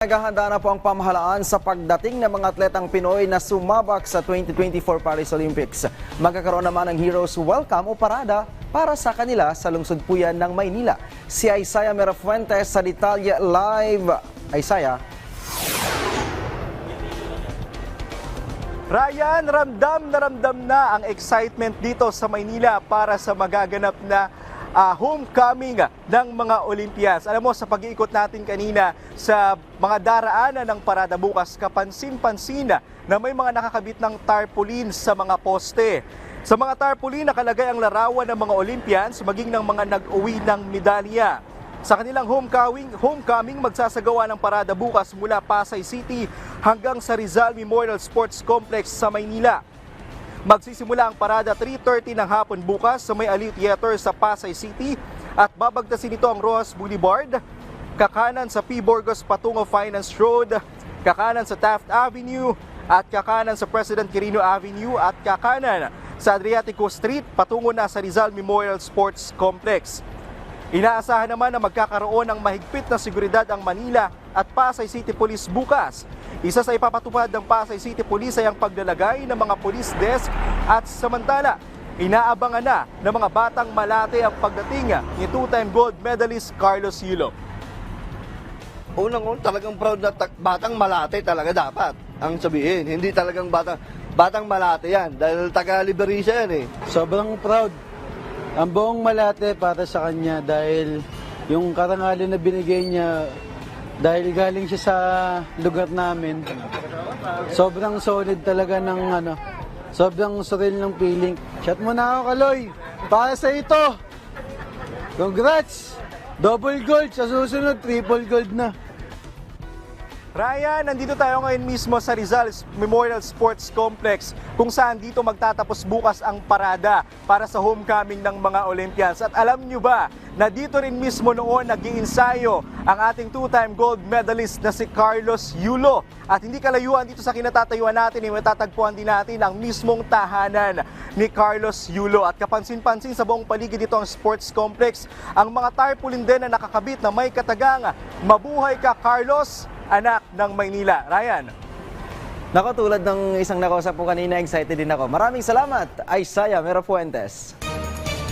Naghahanda na po ang pamahalaan sa pagdating ng mga atletang Pinoy na sumabak sa 2024 Paris Olympics. Magkakaroon naman ng Heroes Welcome o parada para sa kanila sa lungsod po ng Maynila. Si Isaiah Merafuentes sa Detalye Live. Isaiah. Ryan, ramdam na ramdam na ang excitement dito sa Maynila para sa magaganap na ah, homecoming ng mga Olympians. Alam mo, sa pag-iikot natin kanina sa mga daraanan ng parada bukas, kapansin-pansin na may mga nakakabit ng tarpaulin sa mga poste. Sa mga tarpaulin, nakalagay ang larawan ng mga Olympians maging ng mga nag-uwi ng medalya. Sa kanilang homecoming, homecoming magsasagawa ng parada bukas mula Pasay City hanggang sa Rizal Memorial Sports Complex sa Maynila. Magsisimula ang parada 3.30 ng hapon bukas sa may Aliw Theater sa Pasay City at babagtasin ito ang Rojas Boulevard, kakanan sa P. Burgos patungo Finance Road, kakanan sa Taft Avenue at kakanan sa President Quirino Avenue at kakanan sa Adriatico Street patungo na sa Rizal Memorial Sports Complex. Inaasahan naman na magkakaroon ng mahigpit na seguridad ang Manila at Pasay City Police bukas. Isa sa ipapatupad ng Pasay City Police ay ang paglalagay ng mga police desk at samantala, inaabangan na ng mga batang malate ang pagdating ni two-time gold medalist Carlos Yulo. Unang-un, talagang proud na ta- batang malate talaga dapat ang sabihin. Hindi talagang batang batang malate yan dahil taga Liberia yan eh. Sobrang proud. Ang buong Malate para sa kanya dahil yung karangalan na binigay niya dahil galing siya sa lugar namin. Sobrang solid talaga ng ano. Sobrang surreal ng feeling. Shot mo na ako, Kaloy. Para sa ito. Congrats! Double gold. Sa susunod, triple gold na. Ryan, nandito tayo ngayon mismo sa Rizal Memorial Sports Complex kung saan dito magtatapos bukas ang parada para sa homecoming ng mga Olympians. At alam nyo ba na dito rin mismo noon nag iinsayo ang ating two-time gold medalist na si Carlos Yulo. At hindi kalayuan dito sa kinatatayuan natin, eh, matatagpuan din natin ang mismong tahanan ni Carlos Yulo. At kapansin-pansin sa buong paligid dito ang sports complex, ang mga tarpaulin din na nakakabit na may katagang Mabuhay ka Carlos, anak ng Maynila. Ryan. Nako tulad ng isang nakausap po kanina, excited din ako. Maraming salamat, Isaiah Merafuentes.